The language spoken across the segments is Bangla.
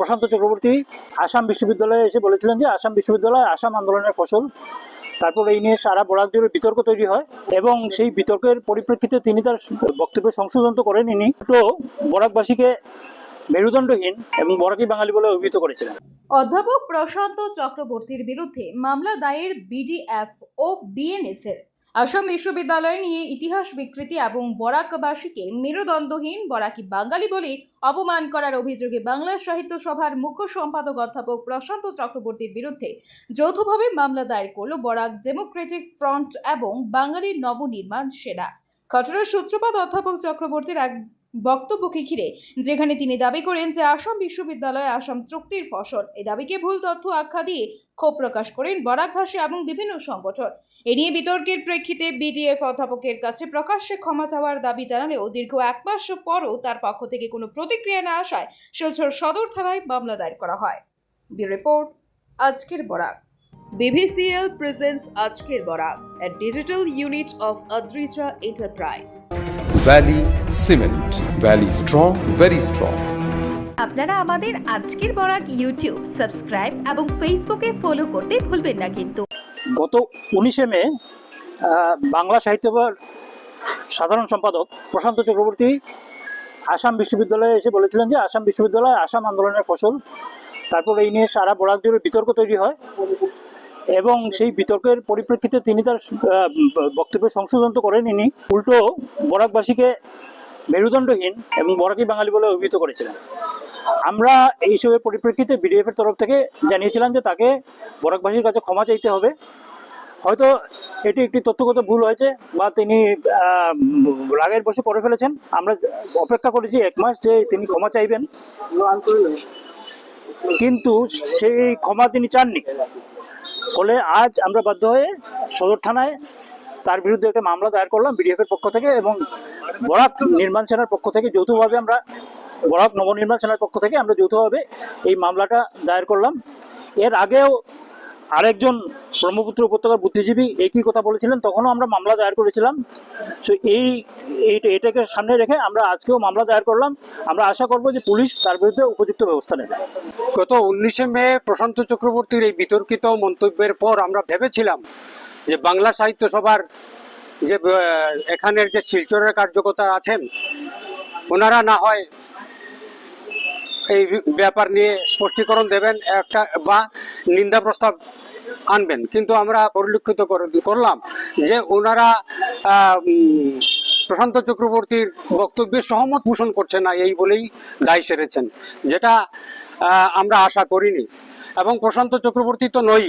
প্রশান্ত চক্রবর্তী আসাম বিশ্ববিদ্যালয়ে এসে বলেছিলেন যে আসাম বিশ্ববিদ্যালয় আসাম আন্দোলনের ফসল। তারপর এই নিয়ে সারা বরাক জুড়ে বিতর্ক তৈরি হয় এবং সেই বিতর্কের পরিপ্রেক্ষিতে তিনি তার বক্তব্য সংশোধন তো করেননি তো বরাকবাসীকে মেরুদণ্ডহীন এবং বরাকি বাঙালি বলে অভিহিত করেছিলেন। অধ্যাপক প্রশান্ত চক্রবর্তীর বিরুদ্ধে মামলা দায়ের বিডিএফ ও বিএনএস এর আসাম বিশ্ববিদ্যালয় নিয়ে ইতিহাস বিকৃতি এবং বরাকবাসীকে মেরুদণ্ডহীন, বরাকি বাঙালি বলে অপমান করার অভিযোগে বাংলা সাহিত্য সভার মুখ্য সম্পাদক অধ্যাপক প্রশান্ত চক্রবর্তীর বিরুদ্ধে যৌথভাবে মামলা দায়ের করল বরাক ডেমোক্রেটিক ফ্রন্ট এবং বাঙালির নবনির্মাণ সেনা। ঘটনার সূত্রপাত অধ্যাপক চক্রবর্তীর এক বক্তব্যকে ঘিরে, যেখানে তিনি দাবি করেন যে আসাম বিশ্ববিদ্যালয় আসাম চুক্তির ফসল। এই দাবিকে ভুল তথ্য আখ্যা দিয়ে ক্ষোভ প্রকাশ করেন বরাকভাষী এবং বিভিন্ন সংগঠন। এ নিয়ে বিতর্কের প্রেক্ষিতে বিডিএফ অধ্যাপকের কাছে প্রকাশ্যে ক্ষমা চাওয়ার দাবি জানালেও দীর্ঘ এক মাস পরও তার পক্ষ থেকে কোনো প্রতিক্রিয়া না আসায় শিলচর সদর থানায় মামলা দায়ের করা হয়। রিপোর্ট, আজকের বরাক। BVCL presents আজকের Barak a digital unit of Adrija Enterprise. Valley Cement. Valley strong, very strong. আপনারা আমাদের আজকের বরাক ইউটিউব সাবস্ক্রাইব এবং ফেসবুকে ফলো করতে ভুলবেন না কিন্তু গত উনিশে মে বাংলা সাহিত্যবার সাধারণ সম্পাদক প্রশান্ত চক্রবর্তী আসাম বিশ্ববিদ্যালয়ে এসে বলেছিলেন যে আসাম বিশ্ববিদ্যালয় আসাম আন্দোলনের ফসল তারপর এই নিয়ে সারা বরাক জুড়ে বিতর্ক তৈরি হয় এবং সেই বিতর্কের পরিপ্রেক্ষিতে তিনি তার বক্তব্য সংশোধন তো করেননি উল্টো বরাকবাসীকে মেরুদণ্ডহীন এবং বরাকি বাঙালি বলে অভিহিত করেছিলেন। আমরা এইসবের পরিপ্রেক্ষিতে বিডিএফ এর তরফ থেকে জানিয়েছিলাম যে তাকে বরাকবাসীর কাছে ক্ষমা চাইতে হবে। হয়তো এটি একটি তথ্যগত ভুল হয়েছে বা তিনি রাগের বসে করে ফেলেছেন। আমরা অপেক্ষা করেছি এক মাস যে তিনি ক্ষমা চাইবেন। কিন্তু সেই ক্ষমা তিনি চাননি। ফলে আজ আমরা বাধ্য হয়ে সদর থানায় তার বিরুদ্ধে একটা মামলা দায়ের করলাম বিডিএফের পক্ষ থেকে এবং বরাক নির্মাণ সেনার পক্ষ থেকে যৌথভাবে আমরা, বরাক নবনির্মাণ সেনার পক্ষ থেকে আমরা যৌথভাবে এই মামলাটা দায়ের করলাম। এর আগেও আরেকজন ব্রহ্মপুত্র উপত্যকার বুদ্ধিজীবী একই কথা বলেছিলেন, তখনও আমরা মামলা দায়ের করেছিলাম। তো এই এটাকে সামনে রেখে আমরা আজকেও মামলা দায়ের করলাম। আমরা আশা করব যে পুলিশ তার বিরুদ্ধে উপযুক্ত ব্যবস্থা নেবে। গত উনিশে মে প্রশান্ত চক্রবর্তীর এই বিতর্কিত মন্তব্যের পর আমরা ভেবেছিলাম যে বাংলা সাহিত্য সভার যে এখানের যে শিলচরের কার্যকর্তা আছেন, ওনারা না হয় এই ব্যাপার নিয়ে স্পষ্টীকরণ দেবেন, একটা বা নিন্দা প্রস্তাব আনবেন। কিন্তু আমরা পরিলক্ষিত করলাম যে ওনারা প্রশান্ত চক্রবর্তীর বক্তব্যে সহমত পোষণ করছে না এই বলেই দায় সেরেছেন, যেটা আমরা আশা করিনি। এবং প্রশান্ত চক্রবর্তী তো নই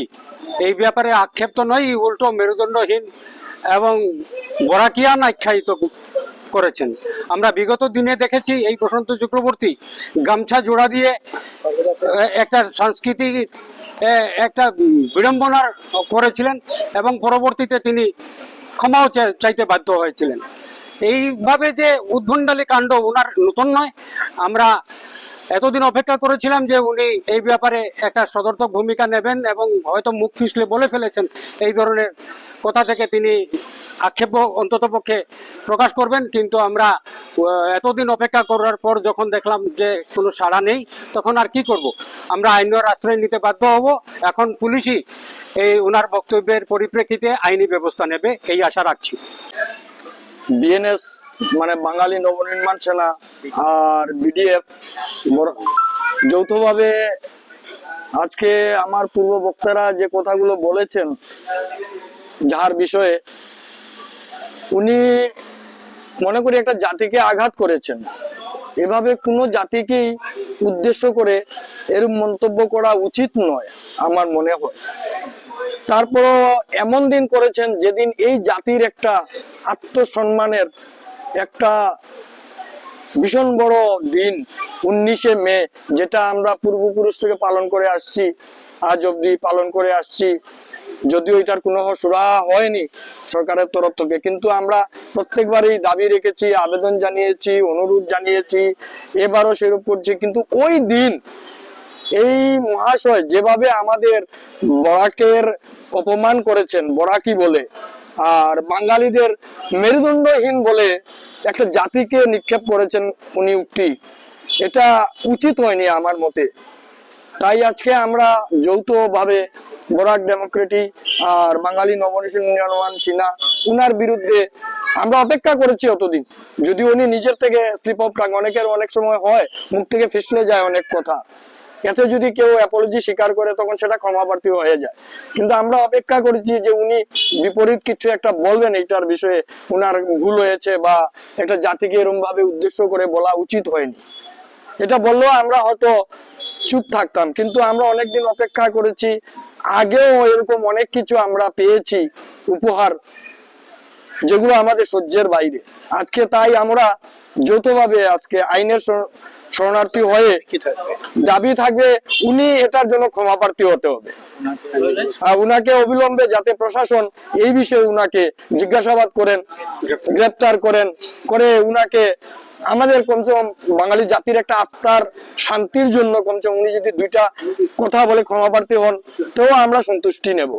এই ব্যাপারে আক্ষেপ তো নয় উল্টো মেরুদণ্ডহীন এবং বরাকিয়ান আখ্যায়িত করেছেন। আমরা বিগত দিনে দেখেছি এই প্রশান্ত চক্রবর্তী গামছা জোড়া দিয়ে একটা সাংস্কৃতিক একটা বিড়ম্বনার করেছিলেন এবং পরবর্তীতে তিনি ক্ষমাও চাইতে বাধ্য হয়েছিলেন। এইভাবে যে উদ্ভণ্ডালী কাণ্ড ওনার নতুন নয়, আমরা এতদিন অপেক্ষা করেছিলাম যে উনি এই ব্যাপারে একটা সদর্থক ভূমিকা নেবেন এবং হয়তো মুখ ফিসলে বলে ফেলেছেন এই ধরনের কথা থেকে তিনি আক্ষেপ অন্তত পক্ষে প্রকাশ করবেন, কিন্তু আমরা এতদিন অপেক্ষা করার পর যখন দেখলাম যে কোনো সাড়া নেই, তখন আর কি করব? আমরা আইনের আশ্রয় নিতে বাধ্য হব। এখন পুলিশই এই ওনার বক্তব্যের পরিপ্রেক্ষিতে আইনি ব্যবস্থা নেবে, এই আশা রাখছি। বিএনএস মানে বাঙালি নবনির্মাণ সেনা আর বিডিএফ যৌথভাবে আজকে আমার পূর্ব বক্তারা যে কথাগুলো বলেছেন যার বিষয়ে উনি মনে করি একটা জাতিকে আঘাত করেছেন। এভাবে কোনো জাতিকেই উদ্দেশ্য করে এরূপ মন্তব্য করা উচিত নয়, আমার মনে হয়। তারপরও এমন দিন করেছেন যেদিন এই জাতির একটা আত্মসম্মানের একটা ভীষণ বড় দিন, উনিশে মে, যেটা আমরা পূর্বপুরুষ থেকে পালন করে আসছি, আজ অবধি পালন করে আসছি। যদিও এটার কোনো সুরাহা হয়নি সরকারের তরফ থেকে, কিন্তু আমরা প্রত্যেকবারই দাবি রেখেছি, আবেদন জানিয়েছি, অনুরোধ জানিয়েছি, এবারও সেরূপ করছি। কিন্তু ওই দিন, এই মহাশয় যেভাবে আমাদের বরাকের অপমান করেছেন, বরাকি বলে, আর বাঙালিদের মেরুদণ্ডহীন বলে একটা জাতিকে নিক্ষেপ করেছেন উনি উক্তি, এটা উচিত হয়নি আমার মতে। তাই আজকে আমরা যৌথভাবে বরাক ডেমোক্রেটিক আর বাঙালি নবনির্মাণ সিনহা উনার বিরুদ্ধে আমরা অপেক্ষা করেছি অতদিন যদি উনি নিজের থেকে স্লিপ অফ টাং অনেকের অনেক সময় হয় মুখ থেকে ফিসলে যায় অনেক কথা। এতে যদি কেউ অ্যাপোলজি স্বীকার করে, তখন সেটা ক্ষমাপ্রার্থী হয়ে যায়। কিন্তু আমরা অপেক্ষা করেছি যে উনি বিপরীত কিছু একটা বলবেন, এইটার বিষয়ে উনার ভুল হয়েছে বা একটা জাতিকে এরকম ভাবে উদ্দেশ্য করে বলা উচিত হয়নি। এটা বললেও আমরা হয়তো চুপ থাকতাম। কিন্তু আমরা অনেকদিন অপেক্ষা করেছি। আগেও এরকম অনেক কিছু আমরা পেয়েছি উপহার যেগুলো আমাদের সহ্যের বাইরে। আজকে তাই আমরা যৌথভাবে আজকে আইনের শরণার্থী হয়ে দাবি থাকবে উনি এটার জন্য ক্ষমাপ্রার্থী হতে হবে। আর উনাকে অবিলম্বে যাতে প্রশাসন এই বিষয়ে উনাকে জিজ্ঞাসাবাদ করেন। গ্রেপ্তার করেন করে উনাকে আমাদের কমসে কম বাঙালি জাতির একটা আত্মার শান্তির জন্য কমসে কম উনি যদি দুইটা কথা বলে ক্ষমাপ্রার্থী হন, তো আমরা সন্তুষ্টি নেব।